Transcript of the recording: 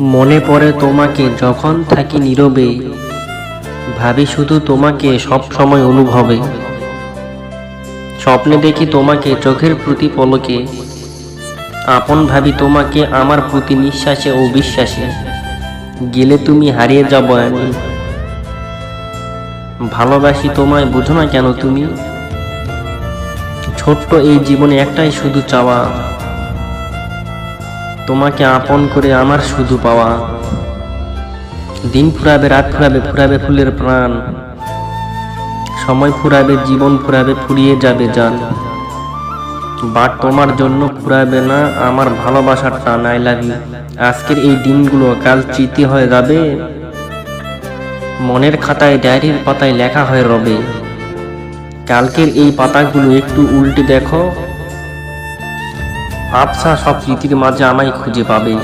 মনে পড়ে তোমাকে যখন থাকি নীরবে, ভাবি শুধু তোমাকে সব সময় অনুভবে। স্বপ্নে দেখি তোমাকে চোখের প্রতি পলকে, আপন ভাবি তোমাকে আমার প্রতি নিঃশ্বাসে ও বিশ্বাসে। গেলে তুমি হারিয়ে যাব আমি। ভালোবাসি তোমায় বুঝো না কেন তুমি? ছোট্ট এই জীবনে একটাই শুধু চাওয়া। তোমাকে আপন করে আমার শুধু পাওয়া। দিন ফুরাবে, রাত ফুরাবে ফুরাবে ফুলের প্রাণ। সময় ফুরাবে, জীবন ফুরাবে, ফুরিয়ে যাবে জান। বাট তোমার জন্য ফুরাবে না, আমার ভালোবাসার টান, আই লাভ আজকের এই দিনগুলো কাল স্মৃতি হয়ে যাবে। মনের খাতায়, ডায়েরির পাতায় লেখা হয়ে রবে। কালকের এই পাতাগুলো একটু উল্টে দেখো। আবসা সব স্মৃতির মাঝে আমায় খুঁজে পাবে।